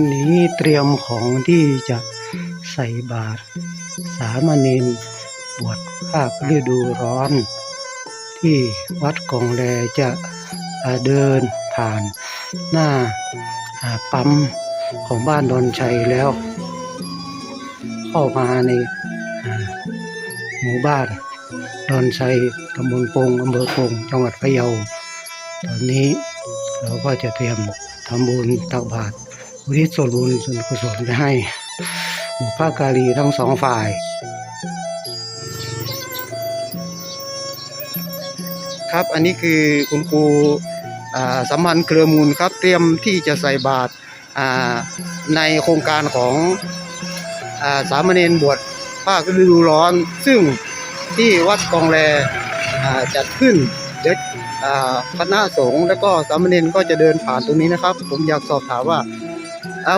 วันนี้เตรียมของที่จะใส่บาตรสามเณรบวชภาคฤดูร้อน ที่วัดกองแลจะเดินผ่านหน้าปั๊มของบ้านดอนชัยแล้ว เข้ามาในหมู่บ้านดอนชัยตำบลปงอำเภอปงจังหวัดพะเยา ตอนนี้เราก็จะเตรียมทำบุญตักบาตร อุทิศส่วนบุญส่วนกุศลไปให้บุพการีทั้งสองฝ่ายครับอันนี้คือคุณครูอ่าสัมพันธ์เครือมูลครับเตรียมที่จะใส่บาตรอ่าในโครงการของอ่าสามเณรบวชภาคฤดูร้อน ซึ่งที่วัดกองแลอ่าจัดขึ้นเดี๋ยวอ่าคณะสงฆ์แล้วก็สามเณรก็จะเดินผ่านตรงนี้นะครับ ผมอยากสอบถามว่า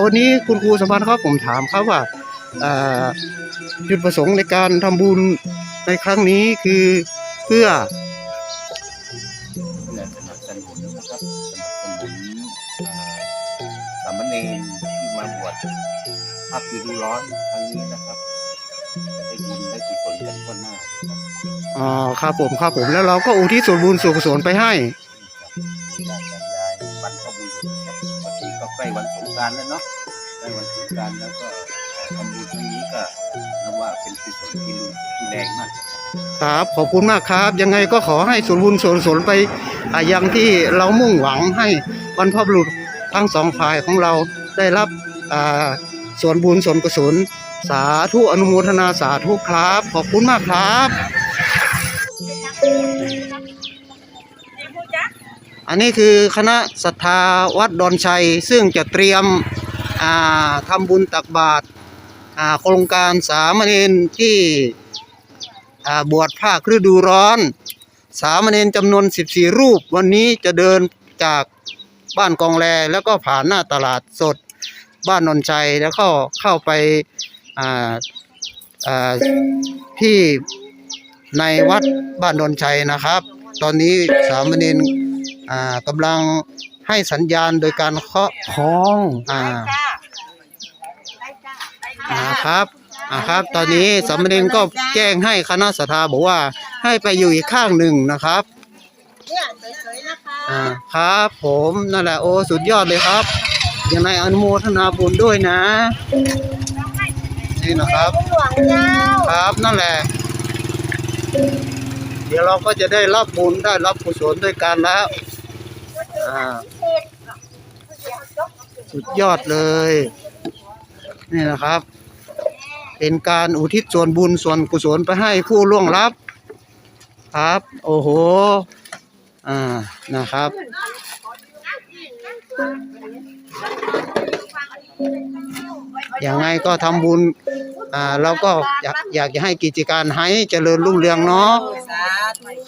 วันนี้คุณครูสัมพันธ์ครับผมถามครับว่าอ่าจุดประสงค์ในการทำบุญในครั้งนี้คือเพื่อเพื่อสนับสนุนนะครับสนับสนุนอ่าสามเณรที่มาบวชภาคฤดูร้อนครั้งนี้นะครับจะได้บุญได้กุศลกันทั่วหน้านะครับอ๋อครับผมครับผมแล้วเราก็อุทิศส่วนบุญส่วนกุศลไปให้ ก็ใกล้วันสงกรารแล้วเนาะใกล้วันสงกรารแล้วก็ทำบุญครั้งนี้ก็นับว่าเป็นกุศลที่รุนที่แรงมาก ครับขอบคุณมากครับ ยังไงก็ขอให้ส่วนบุญส่วนกุศลไปอ่ายังที่เรามุ่งหวังให้บรรพบุรุษทั้งสองฝ่ายของเราได้รับอ่าส่วนบุญส่วนกุศลสาธุอนุโมทนาสาธุครับ ขอบคุณมากครับ อันนี้คือคณะศรัทธาวัดดอนชัย ซึ่งจะเตรียมอ่าทำบุญตักบาตรโครงการสามเณรที่บวชภาคฤดูร้อน สามเณรจำนวน 14 รูป วันนี้จะเดินจากบ้านกองแลแล้วก็ผ่านหน้าตลาดสดบ้านนนชัยแล้วก็เข้าไปอ่าอ่าที่ในวัดบ้านนนชัยนะครับ ตอนนี้สามเณร อ่ากำลังให้สัญญาณโดยการเคาะของอ่าอ่าครับอ่าครับ ตอนนี้สามเณรก็แจ้งให้คณะสัทธาบอกว่าให้ไปอยู่อีกข้างหนึ่งนะครับเนี่ยสวยๆนะคะอ่าครับผมนั่นแหละโอ้สุดยอดเลยครับยังไงอนุโมทนาบุญด้วยนะ นี่นะครับหลวงเจ้าครับนั่นแหละ เดี๋ยวเราก็จะได้รับบุญได้รับกุศลด้วยกันแล้ว อ่าสุดยอดเลย นี่นะครับ เป็นการอุทิศส่วนบุญส่วนกุศลไปให้ผู้ล่วงลับ ครับ โอ้โห อ่านะครับ อย่างไงก็ทำบุญ อ่าเราก็อยากอยากจะให้กิจการให้เจริญรุ่งเรืองเนาะ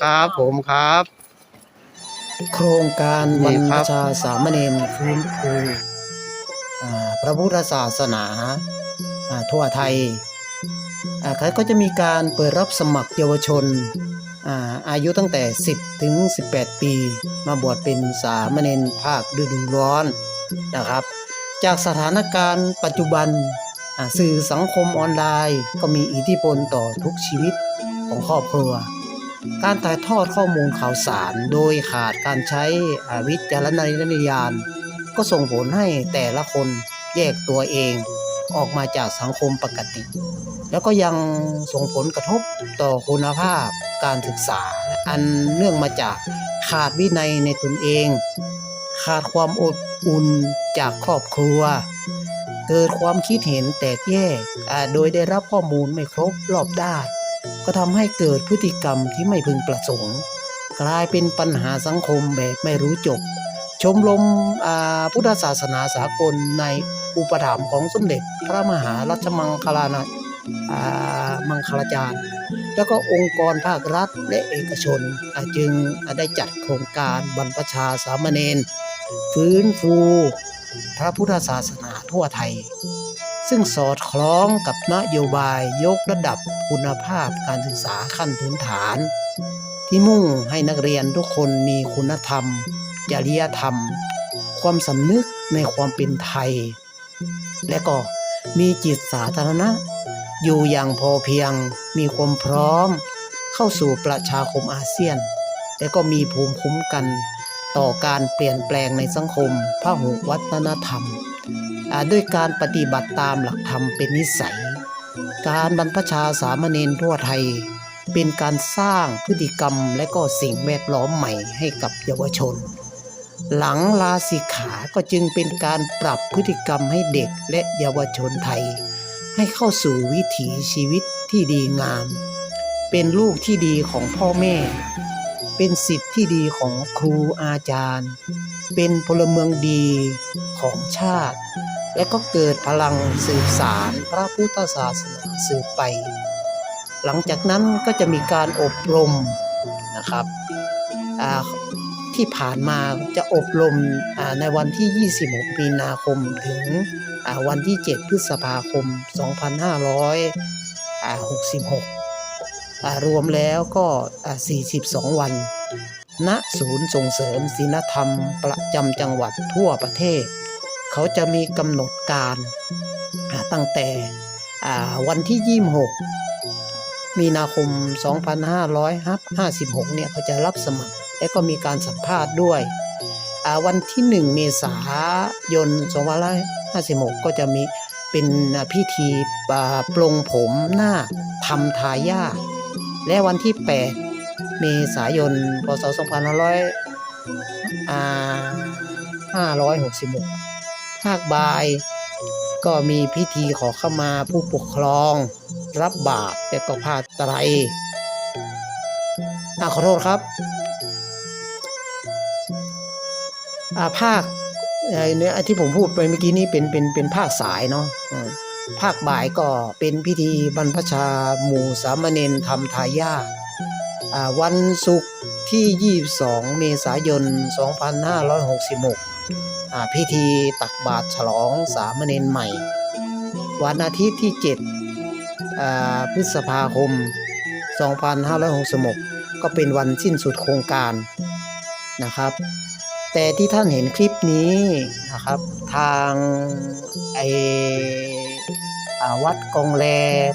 ครับผมครับ โครงการบรนี่รคพรับชาสามเณรฟื้นฟูอ่าพระพุทธศาสนาอ่าทั่วไทยอ่าเขาก็จะมีการเปิดรับสมัครเยาวชนอ่าอายุตั้งแต่ 10 ถึง 18 ปี มาบวชเป็นสามเณรภาคฤดูร้อนนะครับ จากสถานการณ์ปัจจุบันอ่าสื่อสังคมออนไลน์ ก็มีอิทธิพลต่อทุกชีวิตของครอบครัว การถ่ายทอดข้อมูลข่าวสาร โดยขาดการใช้วิจารณญาณ ก็ส่งผลให้แต่ละคนแยกตัวเองออกมาจากสังคมปกติ แล้วก็ยังส่งผลกระทบต่อคุณภาพการศึกษา อันเนื่องมาจากขาดวินัยในตนเอง ขาดความอบอุ่นจากครอบครัว เกิดความคิดเห็นแตกแยกโดยได้รับข้อมูลไม่ครบรอบด้าน ก็ทำให้เกิดพฤติกรรมที่ไม่พึงประสงค์ กลายเป็นปัญหาสังคมแบบไม่รู้จบ ชมรมอ่าพุทธศาสนาสากลในอุปถัมภ์ของสมเด็จพระมหารัชมังคลานะอ่ามังคลาจารย์ แล้วก็องค์กรภาครัฐและเอกชนจึงได้จัดโครงการบรรพชาสามเณรฟื้นฟูพระพุทธศาสนาทั่วไทย ซึ่งสอดคล้องกับนโยบายยกระดับคุณภาพการศึกษาขั้นพื้นฐาน ที่มุ่งให้นักเรียนทุกคนมีคุณธรรม จริยธรรม ความสำนึกในความเป็นไทย และก็มีจิตสาธารณะ อยู่อย่างพอเพียง มีความพร้อม เข้าสู่ประชาคมอาเซียน และก็มีภูมิคุ้มกัน ต่อการเปลี่ยนแปลงในสังคมพหุวัฒนธรรม ด้วยการปฏิบัติตามหลักธรรมเป็นนิสัย การบรรพชาสามเณรทั่วไทย เป็นการสร้างพฤติกรรมและก็สิ่งแวดล้อมใหม่ให้กับเยาวชน หลังลาสิกขาก็จึงเป็นการปรับพฤติกรรมให้เด็กและเยาวชนไทย ให้เข้าสู่วิถีชีวิตที่ดีงาม เป็นลูกที่ดีของพ่อแม่ เป็นสิทธิ์ที่ดีของครูอาจารย์ เป็นพลเมืองดีของชาติ และก็เกิดพลังสืบสารพระพุทธศาสนาสืบไป หลังจากนั้นก็จะมีการอบรมนะครับที่ผ่านมาจะอบรมในวันที่ 26 มีนาคมถึงวันที่ 7 พฤษภาคม 2566 รวมแล้วก็ 42 วัน ณ ศูนย์ส่งเสริมศีลธรรมประจำจังหวัดทั่วประเทศ เขาจะมีกำหนดการตั้งแต่วันที่ 26 มีนาคม 2556 เนี่ยเขาจะรับสมัคร และก็มีการสัมภาษณ์ด้วย วันที่ 1 เมษายน 2556 ก็จะมีเป็นพิธีปลงผมหน้าทำทายาและวันที่ 8 เมษายน พศ 2500 566 ภาคบ่าย ก็มีพิธีขอเข้ามาผู้ปกครอง รับบาตรและก็ผ้าไตรอาขอโทษครับอาภาคเอ่อเนี่ยที่ผมพูดไปเมื่อกี้นี้เป็นเป็นเป็นภาคสายเนาะภาคบ่ายก็เป็นพิธีบรรพชาหมู่สามเณรทำทายาอาวันศุกร์ที่ 22 เมษายน 2566อ่า พิธีตักบาตรฉลองสามเณรใหม่ วันอาทิตย์ที่ 7 พฤษภาคม 2566 ก็เป็นวันสิ้นสุดโครงการนะครับ แต่ที่ท่านเห็นคลิปนี้นะครับ ทางไออาวัดกองแล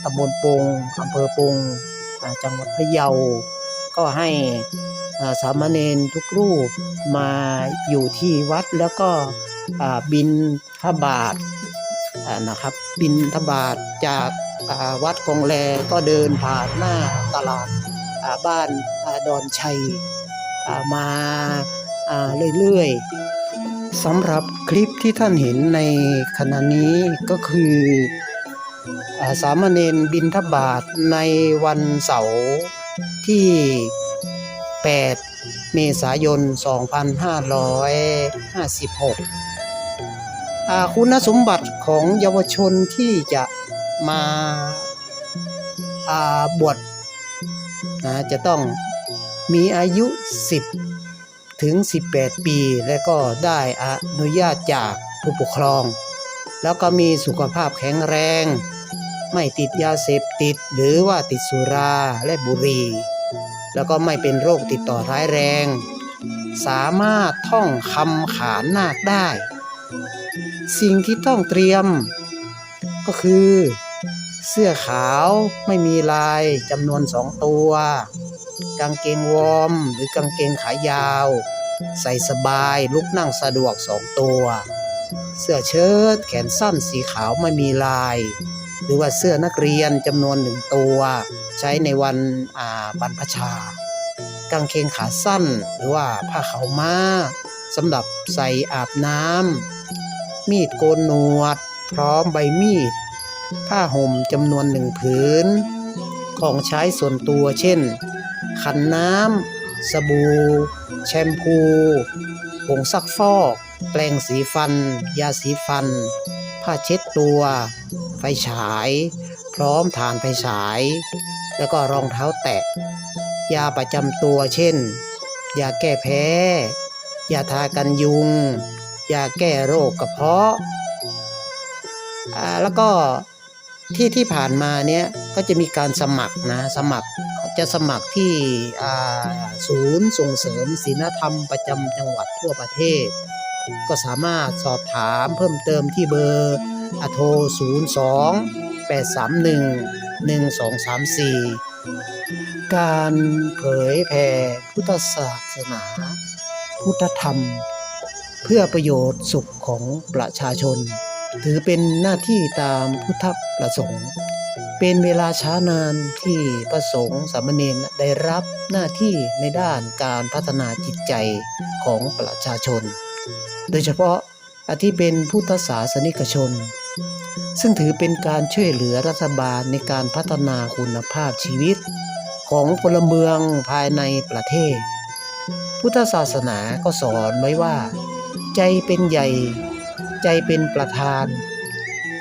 ตำบลปงอำเภอปงจังหวัดพะเยา ก็ให้ สามเณรทุกรูปมาอยู่ที่วัดแล้วก็บินพระบาทนะครับ บินทบาทจากวัดกองแลก็เดินผ่านหน้าตลาดบ้านอดอนชัยมาเรื่อยๆสำหรับคลิปที่ท่านเห็นในขณะนี้ก็คืออสามเณรบินทบาทในวันเสาร์ที่ 8 เมษายน 2556อ่าคุณสมบัติของเยาวชนที่จะมาาบวชจะต้องมีอายุ 10 ถึง 18 ปี และก็ได้อนุญาตจากผู้ปกครอง แล้วก็มีสุขภาพแข็งแรง ไม่ติดยาเสพติดหรือว่าติดสุราและบุหรี่ แล้วก็ไม่เป็นโรคติดต่อร้ายแรง สามารถท่องคำขานนาคได้ สิ่งที่ต้องเตรียม ก็คือ เสื้อขาวไม่มีลายจำนวนสองตัว กางเกงวอร์มหรือกางเกงขายาว ใส่สบายลุกนั่งสะดวกสองตัว เสื้อเชิ้ตแขนสั้นสีขาวไม่มีลาย หรือว่าเสื้อนักเรียนจำนวนหนึ่งตัว ใช้ในวันบรรพชากางเกงขาสั้น หรือว่าผ้าขาวม้าสำหรับใส่อาบน้ำมีดโกนหนวด พร้อมใบมีด ผ้าห่มจำนวนหนึ่งผืน ของใช้ส่วนตัวเช่น ขันน้ำสบู่ แชมพูผงซักฟอก แปรงสีฟัน ยาสีฟัน ผ้าเช็ดตัว ไฟฉาย พร้อมฐานไฟฉาย แล้วก็รองเท้าแตะ ยาประจำตัวเช่น ยาแก้แพ้ ยาทากันยุง ยาแก้โรคกระเพาะ แล้วก็ที่ที่ผ่านมาเนี่ยก็จะมีการสมัครนะสมัครจะสมัครที่ศูนย์ส่งเสริมศีลธรรมประจำจังหวัดทั่วประเทศ ก็สามารถสอบถามเพิ่มเติมที่เบอร์อโทร 02 831 1234 การเผยแผ่พุทธศาสนา พุทธธรรม เพื่อประโยชน์สุขของประชาชน ถือเป็นหน้าที่ตามพุทธประสงค์ เป็นเวลาช้านานที่พระสงฆ์สามเณรได้รับหน้าที่ในด้านการพัฒนาจิตใจของประชาชน โดยเฉพาะอที่เป็นพุทธศาสนิกชน ซึ่งถือเป็นการช่วยเหลือรัฐบาลในการพัฒนาคุณภาพชีวิต ของพลเมืองภายในประเทศ พุทธศาสนาก็สอนไว้ว่า ใจเป็นใหญ่ ใจเป็นประธาน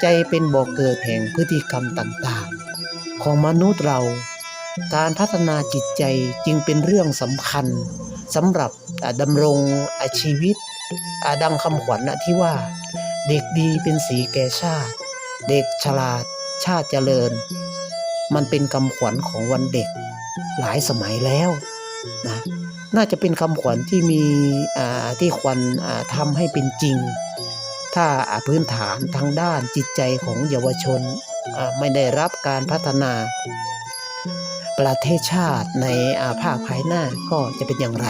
ใจเป็นบ่อกเกิดแห่งพฤติกรรมต่างๆ ของมนุษย์เรา การพัฒนาจิตใจจึงเป็นเรื่องสำคัญสำหรับดำรงอาชีวิต ดังคำขวัญนะที่ว่า เด็กดีเป็นสีแก่ชาติ เด็กฉลาดชาติเจริญ มันเป็นคำขวัญของวันเด็กหลายสมัยแล้วนะน่าจะเป็นคำขวัญที่มีอ่าที่ควรทำให้เป็นจริง ถ้าพื้นฐานทางด้านจิตใจของเยาวชนไม่ได้รับการพัฒนา ประเทศชาติในภาคภายหน้าก็จะเป็นอย่างไร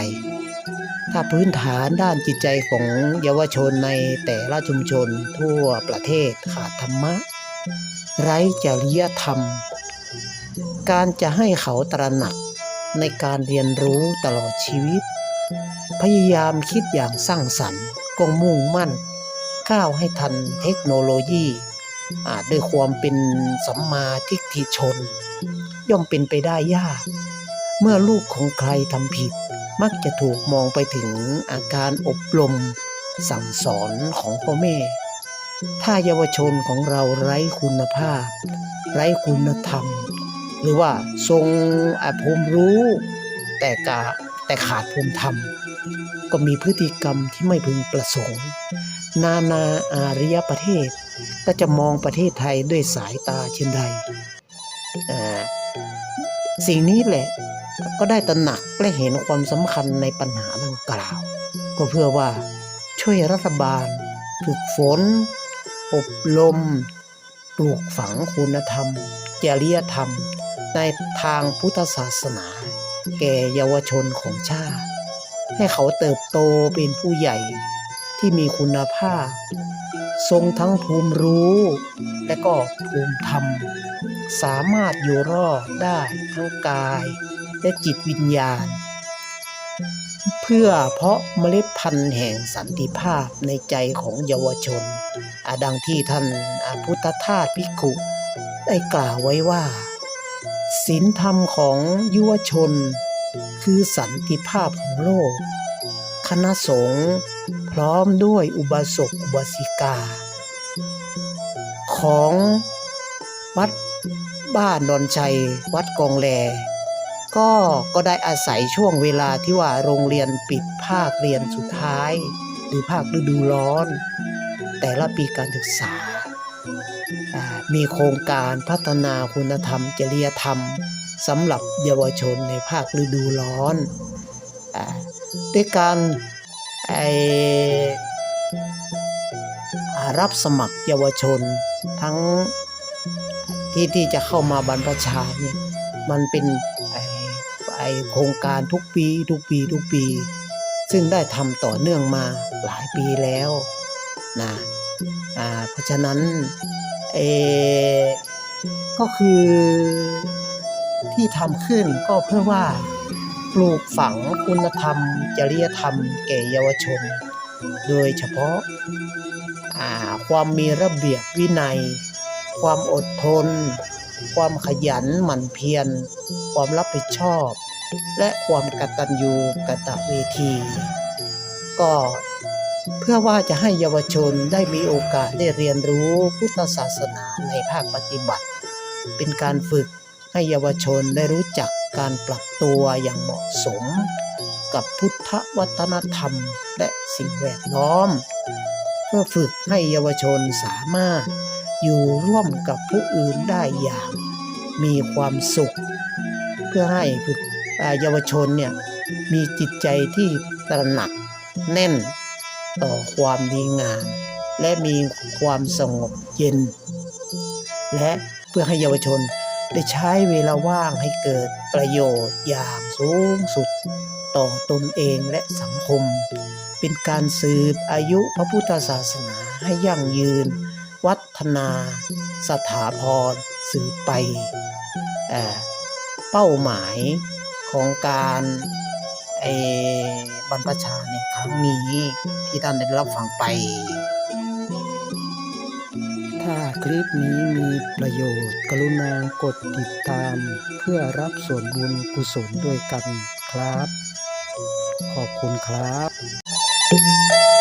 ถ้าพื้นฐานด้านจิตใจของเยาวชนในแต่ละชุมชนทั่วประเทศขาดธรรมะ ไร้จริยธรรม การจะให้เขาตระหนักในการเรียนรู้ตลอดชีวิต พยายามคิดอย่างสร้างสรรค์ก็มุ่งมั่น ก้าวให้ทันเทคโนโลยีอาจด้วยความเป็นสัมมาทิฏฐิชน ย่อมเป็นไปได้ยาก เมื่อลูกของใครทำผิด มักจะถูกมองไปถึงอาการอบรมสั่งสอนของพ่อแม่ ถ้าเยาวชนของเราไร้คุณภาพ ไร้คุณธรรม หรือว่าทรงอภูมิรู้ แต่กาแต่ขาดภูมิธรรม ก็มีพฤติกรรมที่ไม่พึงประสงค์ นานาอารยประเทศ ก็จะมองประเทศไทยด้วยสายตาเช่นใดอ่าสิ่งนี้แหละ ก็ได้ตระหนักและเห็นความสำคัญในปัญหาดังกล่าว ก็เพื่อว่าช่วยรัฐบาล ฝึกฝน อบรมปลูกฝังคุณธรรม จริยธรรม ในทางพุทธศาสนา แก่เยาวชนของชาติ ให้เขาเติบโตเป็นผู้ใหญ่ที่มีคุณภาพ ทรงทั้งภูมิรู้ และก็ภูมิธรรม สามารถอยู่รอดได้ทั้งกาย และจิตวิญญาณ เพื่อเพาะเมล็ดพันธุ์แห่งสันติภาพในใจของเยาวชนอดังที่ท่านอพุทธทาสภิกขุได้กล่าวไว้ว่าศีลธรรมของยุวชน คือสันติภาพของโลก คณะสงฆ์พร้อมด้วยอุบาสกอุบาสิกา ของวัดบ้านดอนชัย วัดกองแล ก็ก็ได้อาศัยช่วงเวลาที่ว่าโรงเรียนปิดภาคเรียนสุดท้าย หรือภาคฤดูร้อน แต่ละปีการศึกษา มีโครงการพัฒนาคุณธรรม จริยธรรมสำหรับเยาวชนในภาคฤดูร้อนอด้วยการรับสมัครเยาวชนทั้งที่ที่จะเข้ามาบรรพชาเนี่ยมันเป็น โครงการทุกปีทุกปีทุกปี ซึ่งได้ทำต่อเนื่องมาหลายปีแล้วนะเพราะฉะนั้นเอก็คือที่ทำขึ้นก็เพื่อว่าปลูกฝังคุณธรรม จริยธรรม แก่เยาวชน โดยเฉพาะความมีระเบียบวินัย ความอดทน ความขยันหมั่นเพียร ความรับผิดชอบ และความกตัญญูกตเวที ก็เพื่อว่าจะให้เยาวชนได้มีโอกาสได้เรียนรู้พุทธศาสนาในภาคปฏิบัติ เป็นการฝึกให้เยาวชนได้รู้จักการปรับตัวอย่างเหมาะสม กับพุทธวัฒนธรรมและสิ่งแวดล้อม เพื่อฝึกให้เยาวชนสามารถอยู่ร่วมกับผู้อื่นได้อย่าง มีความสุข เพื่อให้ฝึก เยาวชนเนี่ยมีจิตใจที่ตระหนักแน่นต่อความดีงามและมีความสงบเย็น และเพื่อให้เยาวชนได้ใช้เวลาว่างให้เกิดประโยชน์อย่างสูงสุด ต่อตนเองและสังคม เป็นการสืบอายุพระพุทธศาสนาให้ยั่งยืน วัฒนาสถาพรสืบไปเเป้าหมาย ของการเอ่อบรรพชาในครั้งนี้ที่ท่านได้รับฟังไป ถ้าคลิปนี้มีประโยชน์ กรุณากดติดตาม เพื่อรับส่วนบุญกุศลด้วยกันครับ ขอบคุณครับ